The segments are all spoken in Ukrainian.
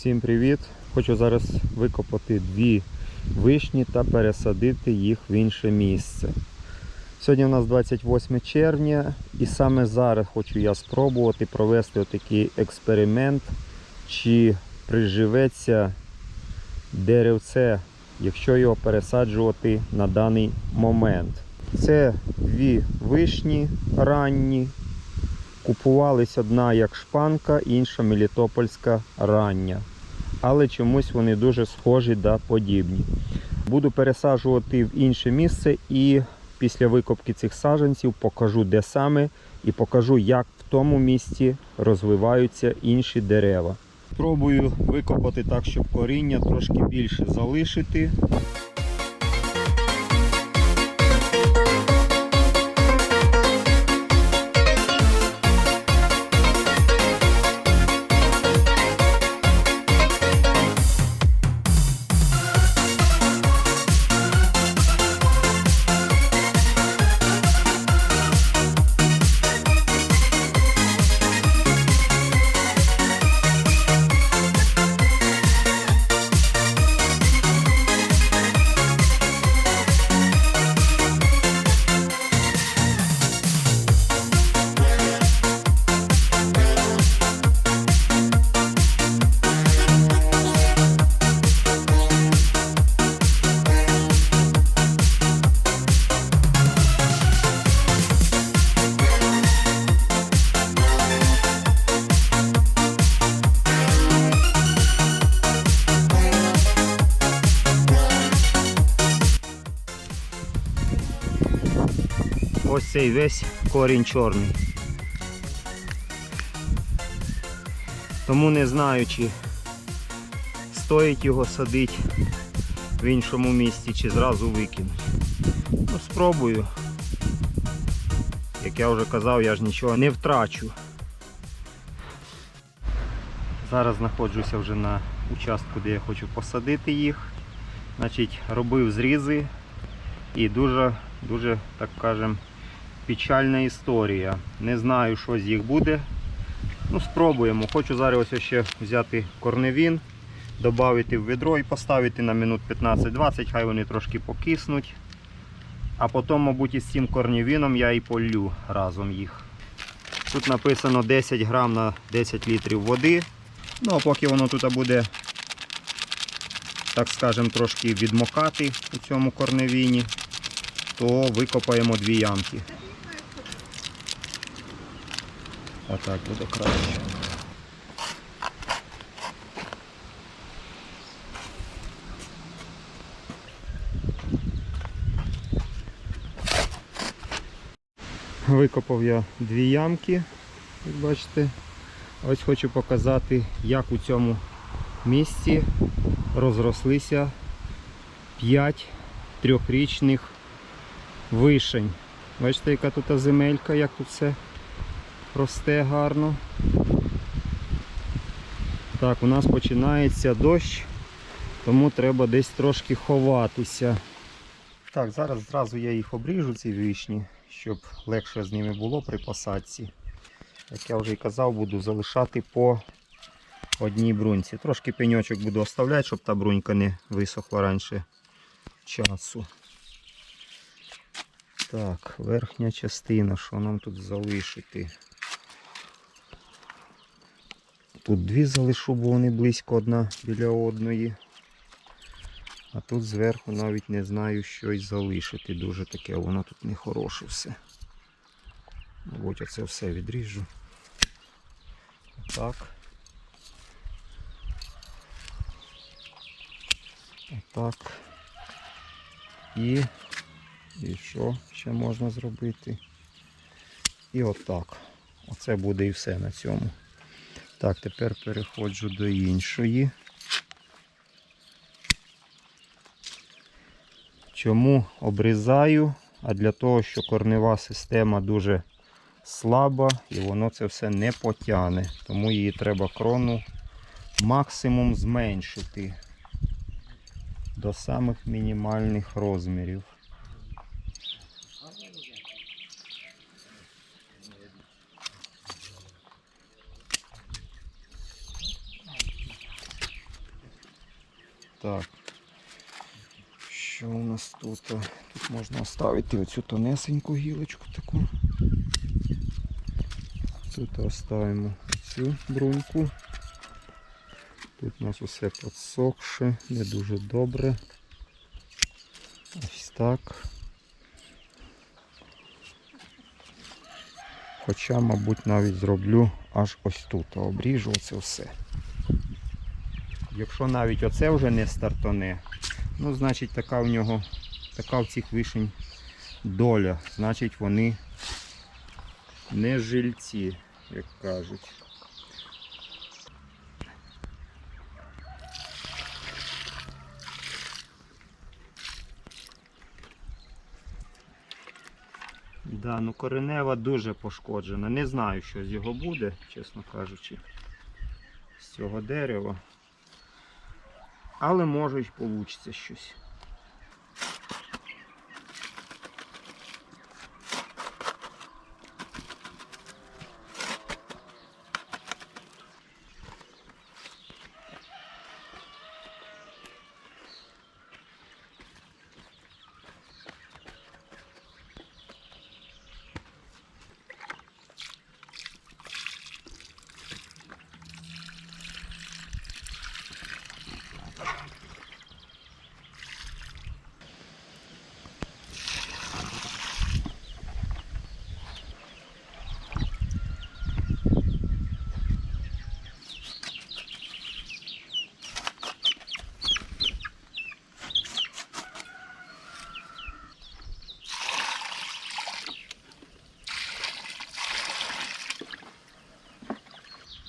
Всім привіт! Хочу зараз викопати дві вишні та пересадити їх в інше місце. Сьогодні у нас 28 червня і саме зараз хочу я спробувати провести отакий експеримент, чи приживеться деревце, якщо його пересаджувати на даний момент. Це дві вишні ранні. Купувались одна як шпанка, інша мелітопольська рання. Але чомусь вони дуже схожі та подібні. Буду пересаджувати в інше місце і після викопки цих саджанців покажу, де саме, і покажу, як в тому місці розвиваються інші дерева. Пробую викопати так, щоб коріння трошки більше залишити. Ось цей весь корінь чорний. Тому не знаю, чи стоїть його садити в іншому місці, чи зразу викинути. Ну, спробую. Як я вже казав, я ж нічого не втрачу. Зараз знаходжуся вже на участку, де я хочу посадити їх. Значить, робив зрізи і дуже, дуже, так кажемо, печальна історія. Не знаю, що з їх буде. Ну, спробуємо. Хочу зараз ще взяти корневін, додати в відро і поставити на минут 15-20, хай вони трошки покиснуть. А потім, мабуть, із цим корневіном я і полю разом їх. Тут написано 10 грам на 10 літрів води. Ну, а поки воно тут буде, так скажемо, трошки відмокати у цьому корневіні, то викопаємо дві ямки. Отак буде краще. Викопав я дві ямки, як бачите. Ось хочу показати, як у цьому місці розрослися 5 трьохрічних вишень. Бачите, яка тут земелька, як тут все росте гарно. Так, у нас починається дощ, тому треба десь трошки ховатися. Так, зараз зразу я їх обріжу, ці вишні, щоб легше з ними було при посадці. Як я вже і казав, буду залишати по одній бруньці. Трошки пеньочок буду оставляти, щоб та брунька не висохла раніше часу. Так, верхня частина, що нам тут залишити? Тут дві залишу, бо вони близько одна біля одної. А тут зверху навіть не знаю, що й залишити. Дуже таке, воно тут нехороше все. Мабуть, оце все відріжу. Так. Отак. І, і що ще можна зробити? І отак. Оце буде і все на цьому. Так, тепер переходжу до іншої. Чому обрізаю? А для того, що корнева система дуже слаба і воно це все не потягне. Тому її треба крону максимум зменшити до самих мінімальних розмірів. Так. Що у нас тут? Тут можна оставити оцю тонесеньку гілочку таку. Тут оставимо цю бруньку. Тут у нас усе підсохше, не дуже добре. Ось так. Хоча, мабуть, навіть зроблю аж ось тут, обріжу оце все. Якщо навіть оце вже не стартоне, ну, значить така в нього, така в цих вишень доля. Значить вони не жильці, як кажуть. Да, ну коренева дуже пошкоджена. Не знаю, що з його буде, чесно кажучи, з цього дерева. Але може й вийде щось.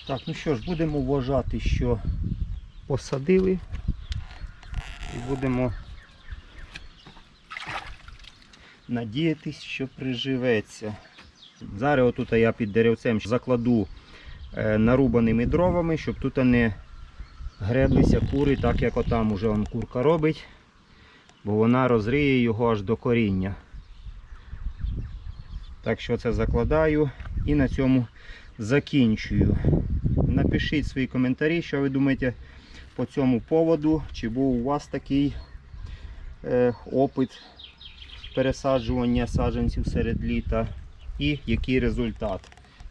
Так, ну що ж, будемо вважати, що посадили і будемо надіятись, що приживеться. Зараз отут я під деревцем закладу е, нарубаними дровами, щоб тут не греблися кури, так як отам уже он курка робить, бо вона розриє його аж до коріння. Так що це закладаю і на цьому закінчую. Напишіть свої коментарі, що ви думаєте по цьому поводу, чи був у вас такий е, опит пересаджування саджанців серед літа і який результат.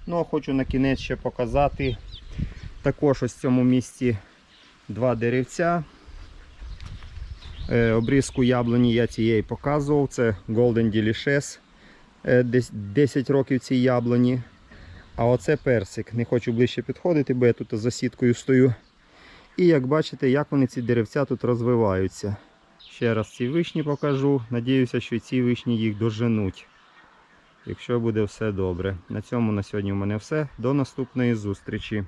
Ну, а хочу на кінець ще показати також ось в цьому місці два деревця. Е, обрізку яблуні я цієї показував. Це Golden Delicious. Е, десь 10 років цій яблуні. А оце персик. Не хочу ближче підходити, бо я тут за сіткою стою. І як бачите, як вони ці деревця тут розвиваються. Ще раз ці вишні покажу. Надіюся, що ці вишні їх доженуть. Якщо буде все добре. На цьому на сьогодні у мене все. До наступної зустрічі.